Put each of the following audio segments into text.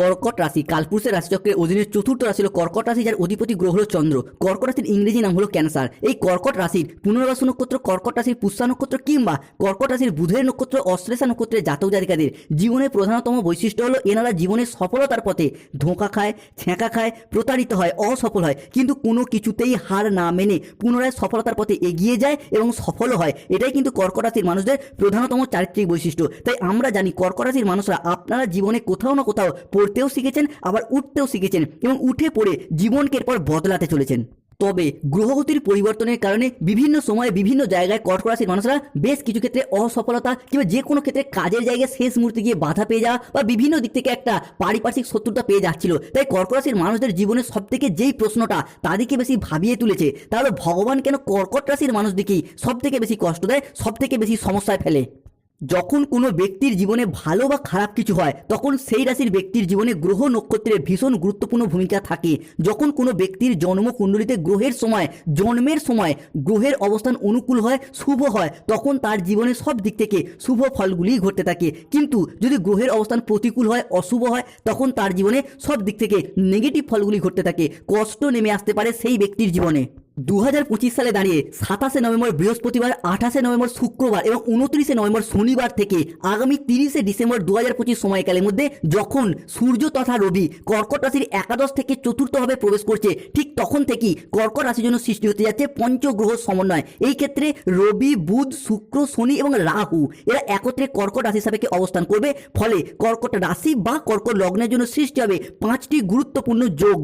কর্কট রাশি, কালপুরুষের রাশিচক্রের অধীনে চতুর্থ রাশি হলো কর্কট রাশি, যার অধিপতি গ্রহ হলো চন্দ্র। কর্কট রাশির ইংরেজি নাম হলো ক্যান্সার। এই কর্কট রাশির পুনর্বাসু নক্ষত্র, কর্কট রাশির পুষ্যা নক্ষত্র কিংবা কর্কট রাশির বুধের নক্ষত্র, অশ্লেষা নক্ষত্রের জাতক জাতিকাদের জীবনের প্রধানতম বৈশিষ্ট্য হলো এনারা জীবনের সফলতার পথে ধোঁকা খায়, ছ্যাঁকা খায়, প্রতারিত হয়, অসফল হয়। কিন্তু কোনো কিছুতেই হার না মেনে পুনরায় সফলতার পথে এগিয়ে যায় এবং সফলও হয়। এটাই কিন্তু কর্কট রাশির মানুষদের প্রধানতম চারিত্রিক বৈশিষ্ট্য। তাই আমরা জানি কর্কট রাশির মানুষরা আপনারা জীবনে কোথাও না কোথাও পড়তেও শিখেছেন, আবার উঠতেও শিখেছেন এবং উঠে পড়ে জীবনকে এরপর বদলাতে চলেছেন। তবে গ্রহগতির পরিবর্তনের কারণে বিভিন্ন সময়ে বিভিন্ন জায়গায় কর্কট রাশির মানুষরা বেশ কিছু ক্ষেত্রে অসফলতা কিংবা যে কোনো ক্ষেত্রে কাজের জায়গায় শেষ মুহূর্তে গিয়ে বাধা পেয়ে যাওয়া বা বিভিন্ন দিক থেকে একটা পারিপার্শ্বিক শত্রুতা পেয়ে যাচ্ছিল। তাই কর্কট রাশির মানুষদের জীবনের সব থেকে যেই প্রশ্নটা তাদেরকে বেশি ভাবিয়ে তুলেছে, তাহলে ভগবান কেন কর্কট রাশির মানুষদিকেই সব থেকে বেশি কষ্ট দেয় সব থেকে বেশি সমস্যায় ফেলে? যখন কোনো ব্যক্তির জীবনে ভালো বা খারাপ কিছু হয়, তখন সেই রাশির ব্যক্তির জীবনে গ্রহ নক্ষত্রের ভীষণ গুরুত্বপূর্ণ ভূমিকা থাকে। যখন কোনো ব্যক্তির জন্ম জন্মকুণ্ডলিতে গ্রহের সময়, জন্মের সময় গ্রহের অবস্থান অনুকূল হয়, শুভ হয়, তখন তার জীবনে সব দিক থেকে শুভ ফলগুলি ঘটতে থাকে। কিন্তু যদি গ্রহের অবস্থান প্রতিকূল হয়, অশুভ হয়, তখন তার জীবনে সব দিক থেকে নেগেটিভ ফলগুলি ঘটতে থাকে। কষ্ট নেমে আসতে পারে সেই ব্যক্তির জীবনে। দু হাজার পঁচিশ সালে দাঁড়িয়ে সাতাশে নভেম্বর, বৃহস্পতিবার আঠাশে নভেম্বর, শুক্রবার এবং উনত্রিশে নভেম্বর শনিবার থেকে আগামী তিরিশে ডিসেম্বর দু হাজার পঁচিশ সময়কালের মধ্যে যখন সূর্য তথা রবি কর্কট রাশির একাদশ থেকে চতুর্থভাবে প্রবেশ করছে, ঠিক তখন থেকেই কর্কট রাশির জন্য সৃষ্টি হতে যাচ্ছে পঞ্চগ্রহ সমন্বয়। এই ক্ষেত্রে রবি, বুধ, শুক্র, শনি এবং রাহু এরা একত্রে কর্কট রাশি সাপেক্ষে অবস্থান করবে, ফলে কর্কট রাশি বা কর্কট লগ্নের জন্য সৃষ্টি হবে পাঁচটি গুরুত্বপূর্ণ যোগ।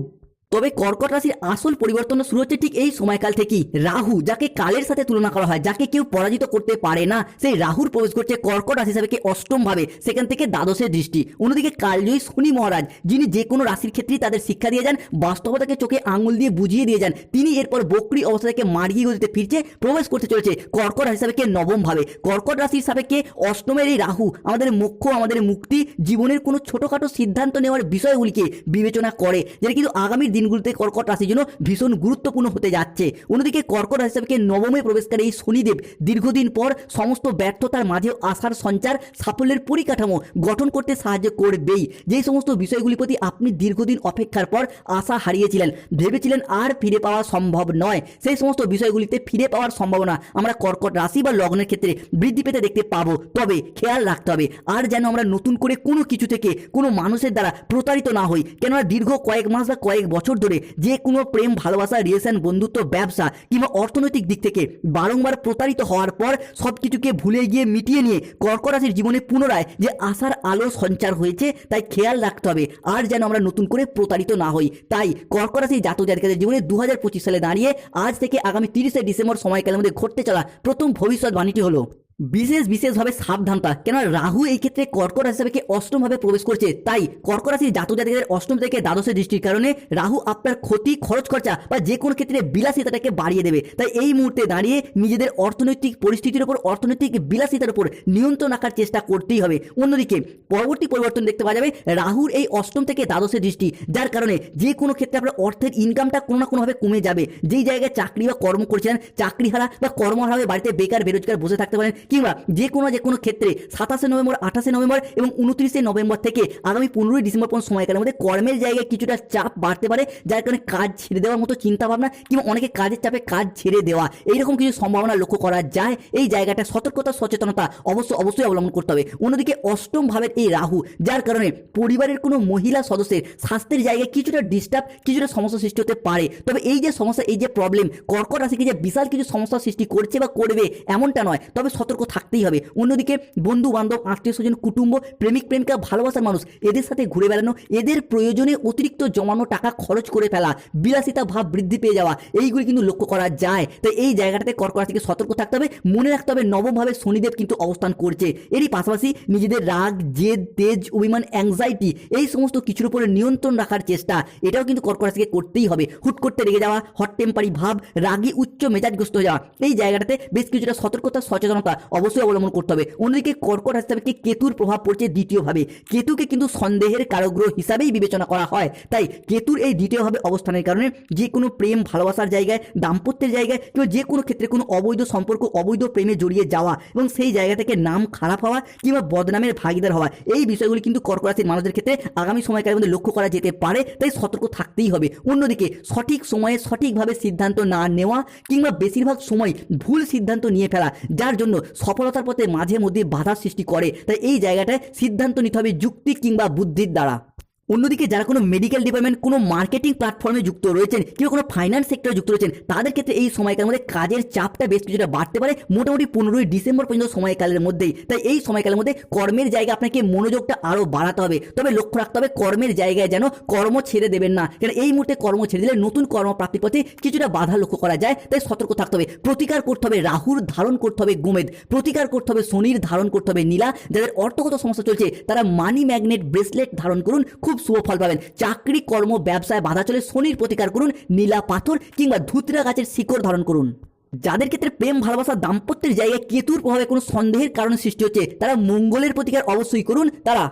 তবে কর্কট রাশির আসল পরিবর্তন শুরু হচ্ছে ঠিক এই সময়কাল থেকেই। রাহু, যাকে কালের সাথে তুলনা করা হয়, যাকে কেউ পরাজিত করতে পারে না, সেই রাহুর প্রবেশ করছে কর্কট রাশি হিসাবে অষ্টম ভাবে সেখান থেকে দ্বাদশের দৃষ্টি। অন্যদিকে কালজয়ী শনি মহারাজ, যিনি যে কোনো রাশির ক্ষেত্রেই তাদের শিক্ষা দিয়ে যান, বাস্তবতাকে চোখে আঙুল দিয়ে বুঝিয়ে দিয়ে যান, তিনি এরপর বকরি অবস্থা থেকে মার্গী গতিতে ফিরছে, প্রবেশ করতে চলেছে কর্কট রাশি সাপেক্ষে নবম ভাবে কর্কট রাশির সাপেক্ষে অষ্টমের এই রাহু, আমাদের মোক্ষ, আমাদের মুক্তি, জীবনের কোনো ছোটোখাটো সিদ্ধান্ত নেওয়ার বিষয়গুলিকে বিবেচনা করে, যেটা কিন্তু আগামী দিনগুলোতে কর্কট রাশির জন্য ভীষণ গুরুত্বপূর্ণ হতে যাচ্ছে। অন্যদিকে কর্কট রাশি সাপেক্ষে নবমে প্রবেশকারী এই শনিদেব দীর্ঘদিন পর সমস্ত ব্যর্থতার মাঝেও আশার সঞ্চার, সাফল্যের পরিকাঠামো গঠন করতে সাহায্য করবেই। যেই সমস্ত বিষয়গুলির প্রতি আপনি দীর্ঘদিন অপেক্ষার পর আশা হারিয়েছিলেন, ভেবেছিলেন আর ফিরে পাওয়া সম্ভব নয়, সেই সমস্ত বিষয়গুলিতে ফিরে পাওয়ার সম্ভাবনা আমরা কর্কট রাশি বা লগ্নের ক্ষেত্রে বৃদ্ধি পেতে দেখতে পাবো। তবে খেয়াল রাখতে হবে, আর যেন আমরা নতুন করে কোনো কিছু থেকে কোনো মানুষের দ্বারা প্রতারিত না হই। কেননা দীর্ঘ কয়েক মাস বা কয়েক বছর ধরে যে কোনো প্রেম, ভালোবাসা রিলেশন বন্ধুত্ব, ব্যবসা কিংবা অর্থনৈতিক দিক থেকে বারংবার প্রতারিত হওয়ার পর সব কিছুকে ভুলে গিয়ে মিটিয়ে নিয়ে কর্কট রাশির জীবনে পুনরায় যে আশার আলো সঞ্চার হয়েছে, তাই খেয়াল রাখতে হবে আর যেন আমরা নতুন করে প্রতারিত না হই। তাই কর্কট জাতক জাতিকাদের জীবনে দু হাজার পঁচিশ সালে দাঁড়িয়ে আজ থেকে আগামী তিরিশে ডিসেম্বর সময়কালের মধ্যে ঘটতে চলা প্রথম ভবিষ্যৎবাণীটি হলো বিশেষ বিশেষভাবে সাবধানতা। কেন রাহু এই ক্ষেত্রে কর্কট রাশি হিসাবে অষ্টমভাবে প্রবেশ করছে। তাই কর্কট জাতক জাতিকাদের অষ্টম থেকে দ্বাদশে দৃষ্টির কারণে রাহু আপনার ক্ষতি, খরচ, খরচা বা যে কোনো ক্ষেত্রে বিলাসিতাটাকে বাড়িয়ে দেবে। তাই এই মুহূর্তে দাঁড়িয়ে নিজেদের অর্থনৈতিক পরিস্থিতির উপর, অর্থনৈতিক বিলাসিতার উপর নিয়ন্ত্রণ রাখার চেষ্টা করতেই হবে। অন্যদিকে পরবর্তী পরিবর্তন দেখতে পাওয়া যাবে রাহুর এই অষ্টম থেকে দ্বাদশে দৃষ্টি, যার কারণে যে কোনো ক্ষেত্রে আপনার অর্থের ইনকামটা কোনো না কোনোভাবে কমে যাবে। যেই জায়গায় চাকরি বা কর্ম করছেন চাকরি হারা বা কর্মহারা হয়ে বাড়িতে বেকার, বেরোজগার বসে থাকতে পারেন কিংবা যে কোনো যে কোনো ক্ষেত্রে সাতাশে নভেম্বর, আঠাশে নভেম্বর এবং উনত্রিশে নভেম্বর থেকে আগামী পনেরোই ডিসেম্বর পর্যন্ত সময়কালের মধ্যে কর্মের জায়গায় কিছুটা চাপ বাড়তে পারে, যার কারণে কাজ ছেড়ে দেওয়ার মতো চিন্তা ভাবনা কিংবা অনেকে কাজের চাপে কাজ ছেড়ে দেওয়া। এইরকম কিছু সম্ভাবনা লক্ষ্য করা যায়। এই জায়গাটা সতর্কতা, সচেতনতা অবশ্য অবশ্যই অবলম্বন করতে হবে। অন্যদিকে অষ্টম ভাবের এই রাহু, যার কারণে পরিবারের কোনো মহিলা সদস্যের স্বাস্থ্যের জায়গায় কিছুটা ডিস্টার্ব কিছুটা সমস্যা সৃষ্টি হতে পারে। তবে এই যে সমস্যা, এই যে প্রবলেম কর্কট রাশিকে যে বিশাল কিছু সমস্যার সৃষ্টি করছে বা করবে এমনটা নয়। তবে সতর্ক থাকতেই হবে। অন্যদিকে বন্ধু, বান্ধব, আত্মীয় স্বজন, কুটুম্ব, প্রেমিক, প্রেমিকা, ভালোবাসার মানুষ, এদের সাথে ঘুরে বেড়ানো, এদের প্রয়োজনে অতিরিক্ত জমানো টাকা খরচ করে ফেলা, বিলাসিতা ভাব বৃদ্ধি পেয়ে যাওয়া, এইগুলি কিন্তু লক্ষ্য করা যায়। তাই এই জায়গাটাতে কর্কট থেকে সতর্ক থাকতে হবে। মনে রাখতে হবে, নবমভাবে শনিদেব কিন্তু অবস্থান করছে। এরই পাশাপাশি নিজেদের রাগ, জেদ, তেজ, অভিমান অ্যাংজাইটি এই সমস্ত কিছুর উপরে নিয়ন্ত্রণ রাখার চেষ্টা, এটাও কিন্তু কর্কট থেকে করতেই হবে। হুট করতে রেগে যাওয়া হট টেম্পারি ভাব, রাগী, উচ্চ মেজাজগ্রস্ত হয়ে যাওয়া, এই জায়গাটাতে বেশ কিছুটা সতর্কতা, সচেতনতা অবশ্যই অবলম্বন করতে হবে। অন্যদিকে কর্কট রাশি সাপেক্ষে কেতুর প্রভাব পড়ছে দ্বিতীয়ভাবে। কেতুকে কিন্তু সন্দেহের কারগ্রহ হিসাবেই বিবেচনা করা হয়। তাই কেতুর এই দ্বিতীয়ভাবে অবস্থানের কারণে যে কোনো প্রেম, ভালোবাসার জায়গায়, দাম্পত্যের জায়গায় কিংবা যে কোনো ক্ষেত্রে কোনো অবৈধ সম্পর্ক, অবৈধ প্রেমে জড়িয়ে যাওয়া এবং সেই জায়গা থেকে নাম খারাপ হওয়া কিংবা বদনামের ভাগিদার হওয়া, এই বিষয়গুলি কিন্তু কর্কট রাশির মানুষদের ক্ষেত্রে আগামী সময়কালের মধ্যে লক্ষ্য করা যেতে পারে। তাই সতর্ক থাকতেই হবে। অন্যদিকে সঠিক সময়ে সঠিকভাবে সিদ্ধান্ত না নেওয়া কিংবা বেশিরভাগ সময় ভুল সিদ্ধান্ত নিয়ে ফেলা, যার জন্য সফলতার পথে মাঝে মধ্যে বাধা সৃষ্টি করে। তাই এই জায়গাটায় সিদ্ধান্ত নিতে হবে যুক্তি কিংবা বুদ্ধির দ্বারা। অন্যদিকে যারা কোনো মেডিকেল ডিপার্টমেন্ট কোনো মার্কেটিং প্ল্যাটফর্মে যুক্ত রয়েছেন, কিংবা কোনো ফাইন্যান্স সেক্টরে যুক্ত রয়েছেন, তাদের ক্ষেত্রে এই সময়কালের মধ্যে কাজের চাপটা বেশ কিছুটা বাড়তে পারে। মোটামুটি পনেরোই ডিসেম্বর পর্যন্ত সময়কালের মধ্যেই। তাই এই সময়কালের মধ্যে কর্মের জায়গায় আপনাকে মনোযোগটা আরও বাড়াতে হবে। তবে লক্ষ্য রাখতে হবে, কর্মের জায়গায় যেন কর্ম ছেড়ে দেবেন না। কারণ এই মুহূর্তে কর্ম ছেড়ে দিলে নতুন কর্মপ্রাপ্তির পথে কিছুটা বাধা লক্ষ্য করা যায়। তাই সতর্ক থাকতে হবে। প্রতিকার করতে হবে রাহুর, ধারণ করতে হবে গোমেদ। প্রতিকার করতে হবে শনির, ধারণ করতে হবে নীলা। যাদের অর্থগত সমস্যা চলছে, তারা মানি ম্যাগনেট ব্রেসলেট ধারণ করুন। খুব শুভ ফল পাবেন। চাকরি, কর্ম, ব্যবসায় বাধা চলে শনির প্রতিকার করুন, নীলা পাথর কিংবা ধুতরা গাছের শিকড় ধারণ করুন। যাদের ক্ষেত্রে প্রেম ভালোবাসা দাম্পত্যের জায়গায় কেতুর প্রভাবে কোনো সন্দেহের কারণে সৃষ্টি হচ্ছে, তারা মঙ্গলের প্রতিকার অবশ্যই করুন। তারা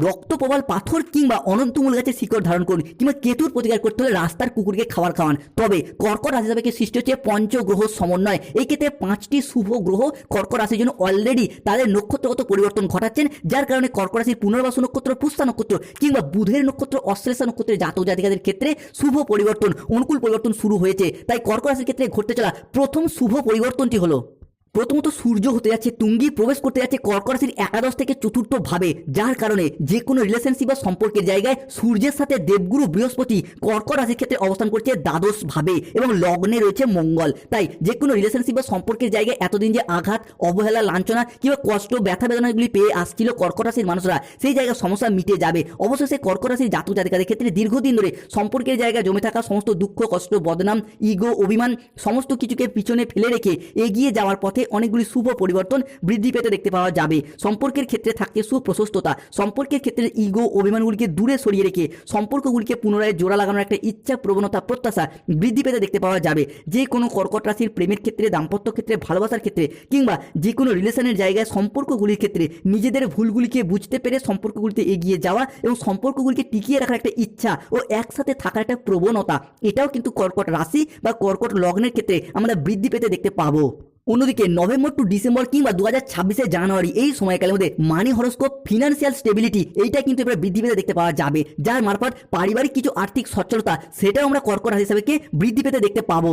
রক্তপ্রবাল পাথর কিংবা অনন্তমূল গাছের শিকড় ধারণ করুন কিংবা কেতুর প্রতিকার করতে হলে রাস্তার কুকুরকে খাবার খাওয়ান। তবে কর্কট রাশি হিসাবে সৃষ্টি হচ্ছে পঞ্চগ্রহ সমন্বয়। এই ক্ষেত্রে পাঁচটি শুভ গ্রহ কর্কট রাশির জন্য অলরেডি তাদের নক্ষত্রগত পরিবর্তন ঘটাচ্ছেন, যার কারণে কর্কট রাশির পুনর্বাস নক্ষত্র পুষ্পা নক্ষত্র কিংবা বুধের নক্ষত্র, অশ্লেষা নক্ষত্রের জাতক জাতিকাদের ক্ষেত্রে শুভ পরিবর্তন, অনুকূল পরিবর্তন শুরু হয়েছে। তাই কর্কট রাশির ক্ষেত্রে ঘটতে চলা প্রথম শুভ পরিবর্তনটি হলো প্রথমত সূর্য হতে যাচ্ছে তুঙ্গি প্রবেশ করতে যাচ্ছে কর্কট রাশির একাদশ থেকে চতুর্থ ভাবে, যার কারণে যে কোনো রিলেশনশিপ বা সম্পর্কের জায়গায় সূর্যের সাথে দেবগুরু বৃহস্পতি কর্কট রাশির ক্ষেত্রে অবস্থান করছে দ্বাদশ ভাবে এবং লগ্নে রয়েছে মঙ্গল। তাই যে কোনো রিলেশনশিপ বা সম্পর্কের জায়গায় এতদিন যে আঘাত, অবহেলা, লাঞ্ছনা কিংবা কষ্ট, ব্যথা বেদনাগুলি পেয়ে আসছিল কর্কট রাশির মানুষরা, সেই জায়গায় সমস্যা মিটে যাবে। অবশ্যই সেই কর্কট রাশির জাতক জাতিকাদের ক্ষেত্রে দীর্ঘদিন ধরে সম্পর্কের জায়গায় জমে থাকা সমস্ত দুঃখ, কষ্ট, বদনাম ইগো অভিমান, সমস্ত কিছুকে পিছনে ফেলে রেখে এগিয়ে যাওয়ার পথে অনেকগুলি শুভ পরিবর্তন বৃদ্ধি পেতে দেখতে পাওয়া যাবে। সম্পর্কের ক্ষেত্রে থাকছে সুপ্রশস্ততা। সম্পর্কের ক্ষেত্রে ইগো অভিমানগুলিকে দূরে সরিয়ে রেখে সম্পর্কগুলিকে পুনরায় জোড়া লাগানোর একটা ইচ্ছা প্রবণতা প্রত্যাশা বৃদ্ধি পেতে দেখতে পাওয়া যাবে। যে কোনো কর্কট রাশির প্রেমের ক্ষেত্রে, দাম্পত্য ক্ষেত্রে, ভালোবাসার ক্ষেত্রে কিংবা যে কোনো রিলেশনের জায়গায় সম্পর্কগুলির ক্ষেত্রে নিজেদের ভুলগুলিকে বুঝতে পেরে সম্পর্কগুলিতে এগিয়ে যাওয়া এবং সম্পর্কগুলিকে টিকিয়ে রাখার একটা ইচ্ছা ও একসাথে থাকার একটা প্রবণতা, এটাও কিন্তু কর্কট রাশি বা কর্কট লগ্নের ক্ষেত্রে আমরা বৃদ্ধি পেতে দেখতে পাবো। অন্যদিকে নভেম্বর টু ডিসেম্বর কিংবা দু হাজার ছাব্বিশে জানুয়ারি এই সময়কালের মধ্যে মানি হরস্কোপ ফিনান্সিয়াল স্টেবিলিটি এইটা কিন্তু এবার বৃদ্ধি পেতে দেখতে পাওয়া যাবে। যার মারফত পারিবারিক কিছু আর্থিক সচ্ছলতা সেটাও আমরা কর্কট হিসাবে বৃদ্ধি পেতে দেখতে পাবো।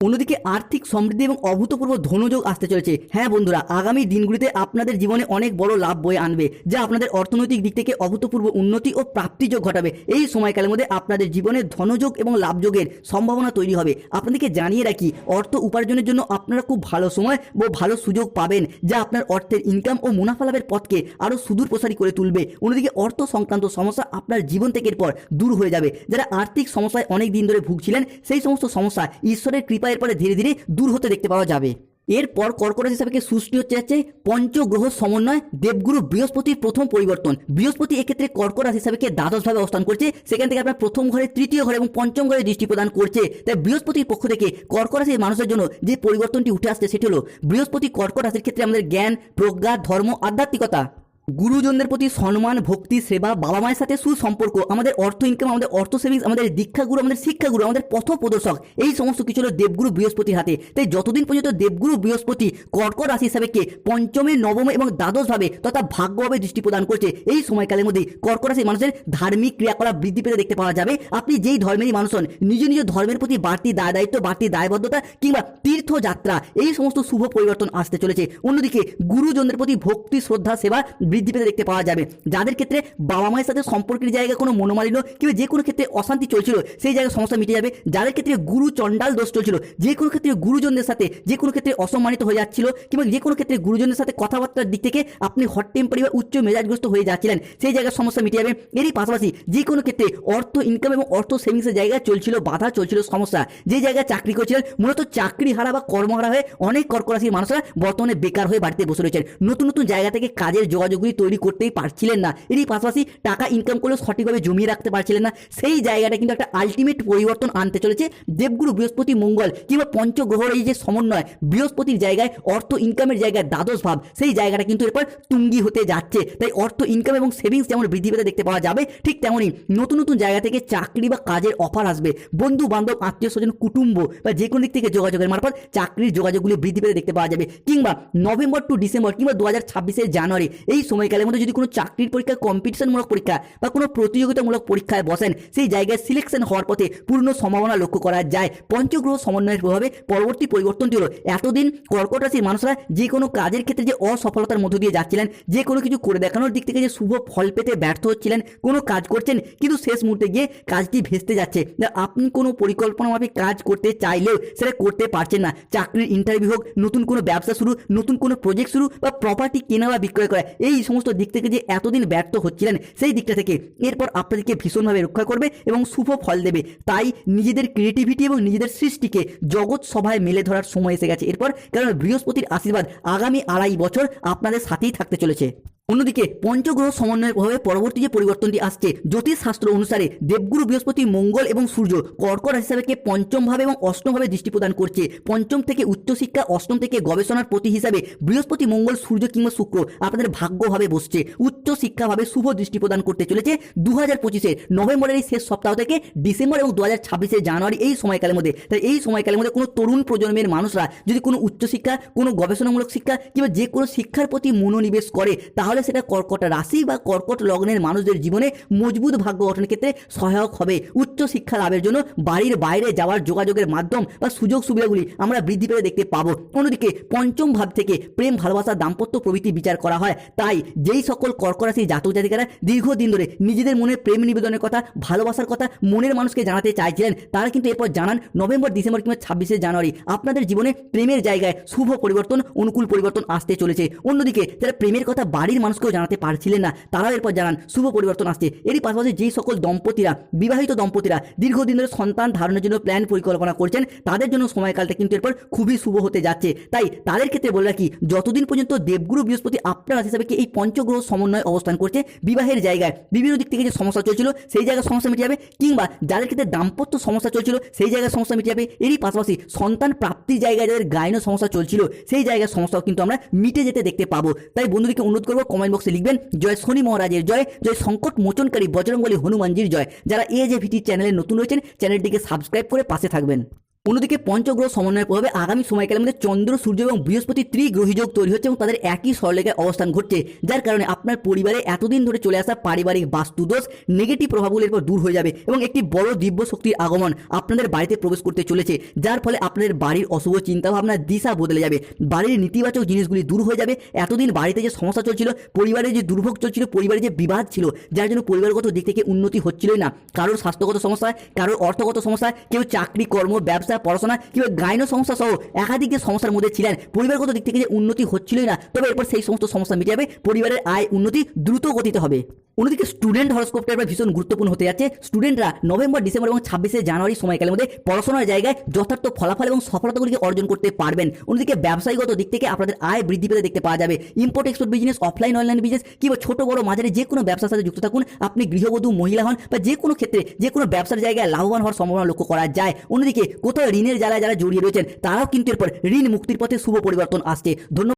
অন্যদিকে আর্থিক সমৃদ্ধি এবং অভূতপূর্ব ধনযোগ আসতে চলেছে। হ্যাঁ বন্ধুরা, আগামী দিনগুলিতে আপনাদের জীবনে অনেক বড় লাভ বয়ে আনবে, যা আপনাদের অর্থনৈতিক দিক থেকে অভূতপূর্ব উন্নতি ও প্রাপ্তিযোগ ঘটাবে। এই সময়কালের মধ্যে আপনাদের জীবনে ধনযোগ এবং লাভযোগের সম্ভাবনা তৈরি হবে। আপনাদেরকে জানিয়ে রাখি, অর্থ উপার্জনের জন্য আপনারা খুব ভালো সময় ও ভালো সুযোগ পাবেন, যা আপনার অর্থের ইনকাম ও মুনাফা লাভের পথকে আরও সুদূর প্রসারী করে তুলবে। অন্যদিকে অর্থ সংক্রান্ত সমস্যা আপনার জীবন থেকে এরপর দূর হয়ে যাবে। যারা আর্থিক সমস্যায় অনেক দিন ধরে ভুগছিলেন, সেই সমস্ত সমস্যা ঈশ্বরের কৃপা এরপরে ধীরে ধীরে দূর হতে দেখতে পাওয়া যাবে। এরপর কর্কট রাশি হিসাবে সৃষ্টি হচ্ছে যাচ্ছে পঞ্চগ্রহ সমন্বয় দেবগুরু বৃহস্পতির প্রথম পরিবর্তন। বৃহস্পতি এক্ষেত্রে কর্কট রাশি হিসাবে দ্বাদশভাবে অবস্থান করছে। সেখান থেকে আপনার প্রথম ঘরে, তৃতীয় ঘরে এবং পঞ্চম ঘরে দৃষ্টি প্রদান করছে। তাই বৃহস্পতির পক্ষ থেকে কর্কট রাশির মানুষের জন্য যে পরিবর্তনটি উঠে আসছে সেটি হলো বৃহস্পতি কর্কট রাশির ক্ষেত্রে আমাদের জ্ঞান, প্রজ্ঞা, ধর্ম, আধ্যাত্মিকতা। গুরুজনদের প্রতি সম্মান, ভক্তি, সেবা, বাবা মায়ের সাথে সুসম্পর্ক, আমাদের অর্থ ইনকাম আমাদের অর্থ সেভিংস আমাদের দীক্ষাগুরু, আমাদের শিক্ষাগুরু, আমাদের পথ প্রদর্শক এই সমস্ত কিছু হলো দেবগুরু বৃহস্পতির হাতে। তাই যতদিন পর্যন্ত দেবগুরু বৃহস্পতি কর্কট রাশি হিসাবে কে পঞ্চমে, নবমে এবং দ্বাদশভাবে তথা ভাগ্যভাবে দৃষ্টি প্রদান করছে, এই সময়কালের মধ্যে কর্কট রাশির মানুষের ধার্মিক ক্রিয়াকলাপ বৃদ্ধি পেতে দেখতে পাওয়া যাবে। আপনি যেই ধর্মেরই মানুষ হন, নিজ নিজ ধর্মের প্রতি বাড়তি দায় দায়িত্ব, বাড়তি দায়বদ্ধতা কিংবা তীর্থযাত্রা, এই সমস্ত শুভ পরিবর্তন আসতে চলেছে। অন্যদিকে গুরুজনদের প্রতি ভক্তি, শ্রদ্ধা, সেবা বৃদ্ধি পেতে দেখতে পাওয়া যাবে। যাদের ক্ষেত্রে বাবা মায়ের সাথে সম্পর্কের জায়গায় কোনো মনোমালিন্য কিংবা যে কোনো ক্ষেত্রে অশান্তি চলছিল, সেই জায়গায় সমস্যা মিটে যাবে। যাদের ক্ষেত্রে গুরু চণ্ডাল দোষ চলছিল, যে কোনো ক্ষেত্রে গুরুজনদের সাথে, যে কোনো ক্ষেত্রে অসম্মানিত হয়ে যাচ্ছিল কিংবা যে কোনো ক্ষেত্রে গুরুজনদের সাথে কথাবার্তার দিক থেকে আপনি হট টেম্পারি বা উচ্চ মেজাজগ্রস্ত হয়ে যাচ্ছিলেন, সেই জায়গায় সমস্যা মিটে যাবে। এরই পাশাপাশি যে কোনো ক্ষেত্রে অর্থ ইনকাম এবং অর্থ সেভিংসের জায়গায় চলছিল, বাধা চলছিল, সমস্যা। যে জায়গায় চাকরি করছিলেন, মূলত চাকরি হারা বা কর্মহারা হয়ে অনেক কর্করাশির মানুষরা বর্তমানে বেকার হয়ে বাড়িতে বসে রয়েছেন। নতুন নতুন জায়গা থেকে কাজের যোগাযোগগুলি সম্পত্তি তৈরি করতেই পারছিলেন না। এরই পাশাপাশি টাকা ইনকাম করলেও সঠিকভাবে জমিয়ে রাখতে পারছিলেন না। সেই জায়গাটা কিন্তু একটা আলটিমেট পরিবর্তন আনতে চলেছে দেবগুরু বৃহস্পতি মঙ্গল কিংবা পঞ্চগ্রহর এই যে সমন্বয়, বৃহস্পতির জায়গায় অর্থ ইনকামের জায়গায় দ্বাদশ ভাব, সেই জায়গাটা কিন্তু এরপর তুঙ্গি হতে যাচ্ছে। তাই অর্থ ইনকাম এবং সেভিংস যেমন বৃদ্ধি পেতে দেখতে পাওয়া যাবে, ঠিক তেমনই নতুন নতুন জায়গা থেকে চাকরি বা কাজের অফার আসবে। বন্ধু বান্ধব আত্মীয় স্বজন কুটুম্ব বা যে কোনো দিক থেকে যোগাযোগের মারফত চাকরির যোগাযোগগুলি বৃদ্ধি পেতে দেখতে পাওয়া যাবে। কিংবা নভেম্বর টু ডিসেম্বর কিংবা দু হাজার ছাব্বিশের জানুয়ারি এই সময়কালের মধ্যে যদি কোনো চাকরির পরীক্ষা কম্পিটিশনমূলক পরীক্ষা বা কোনো প্রতিযোগিতামূলক পরীক্ষায় বসেন, সেই জায়গায় সিলেকশন হওয়ার পথে পূর্ণ সম্ভাবনা লক্ষ্য করা যায়। পঞ্চগ্রহ সমন্বয়ের প্রভাবে পরবর্তী পরিবর্তনটি হলো, এতদিন কর্কট রাশির মানুষরা যে কোনো কাজের ক্ষেত্রে যে অসফলতার মধ্য দিয়ে যাচ্ছিলেন, যে কোনো কিছু করে দেখানোর দিক থেকে যে শুভ ফল পেতে ব্যর্থ হচ্ছিলেন, কোনো কাজ করছেন, কিন্তু শেষ মুহূর্তে গিয়ে কাজটি ভেস্তে যাচ্ছে। আপনি কোনো পরিকল্পনা মাফিক কাজ করতে চাইলেও সেটা করতে পারছেন না। চাকরির ইন্টারভিউ হোক, নতুন কোনো ব্যবসা শুরু, নতুন কোনো প্রজেক্ট শুরু বা প্রপার্টি কেনা বা বিক্রয় করা, এই সমস্ত দিক থেকে যে এতদিন ব্যর্থ হচ্ছিলেন, সেই দিকটা থেকে এরপর আপনাদেরকে ভীষণভাবে রক্ষা করবে এবং শুভ ফল দেবে। তাই নিজেদের ক্রিয়েটিভিটি এবং নিজেদের সৃষ্টিকে জগৎ সভায় মেলে ধরার সময় এসে গেছে। এরপর কারণ বৃহস্পতির আশীর্বাদ আগামী আড়াই বছর আপনাদের সাথেই থাকতে চলেছে। অন্যদিকে পঞ্চগ্রহ সমন্বয়ের প্রভাবে পরবর্তী যে পরিবর্তনটি আসছে জ্যোতিষ শাস্ত্র অনুসারে দেবগুরু বৃহস্পতি, মঙ্গল এবং সূর্য কর্কট রাশি হিসাবে পঞ্চম ভাবে এবং অষ্টম ভাবে দৃষ্টি প্রদান করছে। পঞ্চম থেকে উচ্চশিক্ষা, অষ্টম থেকে গবেষণার প্রতি হিসাবে বৃহস্পতি, মঙ্গল, সূর্য কিংবা শুক্র আপনাদের ভাগ্যভাবে বসছে। উচ্চশিক্ষাভাবে শুভ দৃষ্টি প্রদান করতে চলেছে দু হাজার পঁচিশের নভেম্বরের এই শেষ সপ্তাহ থেকে ডিসেম্বর এবং দু হাজার ছাব্বিশের জানুয়ারি এই সময়কালের মধ্যে। তাই এই সময়কালের মধ্যে কোনো তরুণ প্রজন্মের মানুষরা যদি কোনো উচ্চশিক্ষা, কোনো গবেষণামূলক শিক্ষা কিংবা যে কোনো শিক্ষার প্রতি মনোনিবেশ করে, তাহলে সেটা কর্কট রাশি বা কর্কট লগ্নের মানুষদের জীবনে মজবুত ভাগ্য গঠনের ক্ষেত্রে সহায়ক হবে। উচ্চ শিক্ষা লাভের জন্য বাড়ির বাইরে যাওয়ার যোগাযোগের মাধ্যম বা সুযোগ সুবিধাগুলি আমরা বৃদ্ধি পেতে দেখতে পাবো। অন্যদিকে পঞ্চম ভাব থেকে প্রেম, ভালোবাসা, দাম্পত্য প্রভৃতি বিচার করা হয়। তাই যেই সকল কর্কট রাশির জাতক জাতিকারা দীর্ঘদিন ধরে নিজেদের মনে প্রেম নিবেদনের কথা, ভালোবাসার কথা মনের মানুষকে জানাতে চাইছিলেন, তারা কিন্তু এরপর জানান নভেম্বর, ডিসেম্বর কিংবা ছাব্বিশে জানুয়ারি। আপনাদের জীবনে প্রেমের জায়গায় শুভ পরিবর্তন, অনুকূল পরিবর্তন আসতে চলেছে। অন্যদিকে যারা প্রেমের কথা বাড়ির মানুষকেও জানাতে পারছিলেন না। তারাও এরপর জানান, শুভ পরিবর্তন আসছে। এরই পাশাপাশি যেই সকল দম্পতিরা, বিবাহিত দম্পতিরা দীর্ঘদিন ধরে সন্তান ধারণের জন্য প্ল্যান পরিকল্পনা করছেন, তাদের জন্য সময়কালটা কিন্তু এরপর খুবই শুভ হতে যাচ্ছে। তাই তাদের ক্ষেত্রে বলে রাখি, যতদিন পর্যন্ত দেবগুরু বৃহস্পতি আপনার রাশি হিসাবে এই পঞ্চগ্রহ সমন্বয় অবস্থান করছে, বিবাহের জায়গায় বিভিন্ন দিক থেকে যে সমস্যা চলছিল, সেই জায়গায় সমস্যা মিটে যাবে, কিংবা যাদের ক্ষেত্রে দাম্পত্য সমস্যা চলছিল, সেই জায়গায় সমস্যা মিটে যাবে। এরই পাশাপাশি সন্তান প্রাপ্তির জায়গায় যাদের গায়ন সমস্যা চলছিল, সেই জায়গায় সমস্যাও কিন্তু আমরা মিটে যেতে দেখতে পাবো। তাই বন্ধুদেরকে অনুরোধ করব কমেন্ট বক্সে লিখবেন, জয় শনি মহারাজের জয় জয় সংকট মোচনকারী বজরঙ্গলী হনুমানজির জয়। যারা এ যে ভিটি চ্যানেলে নতুন রয়েছেন, চ্যানেলটিকে সাবস্ক্রাইব করে পাশে থাকবেন। অন্যদিকে পঞ্চগ্রহ সমন্বয়ের প্রভাবে আগামী সময়কালের মধ্যে চন্দ্র, সূর্য এবং বৃহস্পতি ত্রিগ্রহীযোগ তৈরি হচ্ছে এবং তাদের একই সরলেখায় অবস্থান ঘটছে, যার কারণে আপনার পরিবারে এতদিন ধরে চলে আসা পারিবারিক বাস্তুদোষ নেগেটিভ প্রভাবগুলো এরপর দূর হয়ে যাবে এবং একটি বড় দিব্য শক্তির আগমন আপনাদের বাড়িতে প্রবেশ করতে চলেছে, যার ফলে আপনাদের বাড়ির অশুভ চিন্তাভাবনার দিশা বদলে যাবে, বাড়ির নেতিবাচক জিনিসগুলি দূর হয়ে যাবে, এতদিন বাড়িতে যে সমস্যা চলছিল পরিবারে যে দুর্ভোগ চলছিল পরিবারে যে বিবাদ ছিল, যার জন্য পরিবারগত দিক থেকে উন্নতি হচ্ছিলই না, কারোর স্বাস্থ্যগত সমস্যা কারোর অর্থগত সমস্যা কেউ চাকরি, কর্ম, ব্যবসা পড়াশোনা কিংবা গাইন সমস্যা সহ একাধিক যে সমস্যার মধ্যে ছিলেন, পরিবারগত দিক থেকে যে উন্নতি হচ্ছিলই না, তবে এরপর সেই সমস্ত সমস্যা মিটে যাবে, পরিবারের আয় উন্নতি দ্রুত গতিতে হবে। অন্যদিকে স্টুডেন্ট হরস্কোপটা এবার ভীষণ গুরুত্বপূর্ণ হতে যাচ্ছে। স্টুডেন্টরা নভেম্বর, ডিসেম্বর এবং ছাব্বিশে জানুয়ারি সময়কালের মধ্যে পড়াশোনার জায়গায় যথার্থ ফলাফল এবং সফলতাগুলিকে অর্জন করতে পারবেন। অন্যদিকে ব্যবসায়ীগত দিক থেকে আপনাদের আয় বৃদ্ধি পেতে দেখতে পাওয়া যাবে। Import export business offline online business কিংবা ছোট, বড়, মাঝারি যে কোনো ব্যবসার সাথে যুক্ত থাকুন। আপনি গৃহবধূ, মহিলা হন বা যে কোনো ক্ষেত্রে যে কোনো ব্যবসার জায়গায় লাভবান হওয়ার সম্ভাবনা লক্ষ্য করা যায়। অন্যদিকে কোথাও ঋণের জ্বালায় যারা জড়িয়ে রয়েছেন, তারাও কিন্তু এরপর ঋণ মুক্তির পথে শুভ পরিবর্তন আসছে। ধন্যবাদ।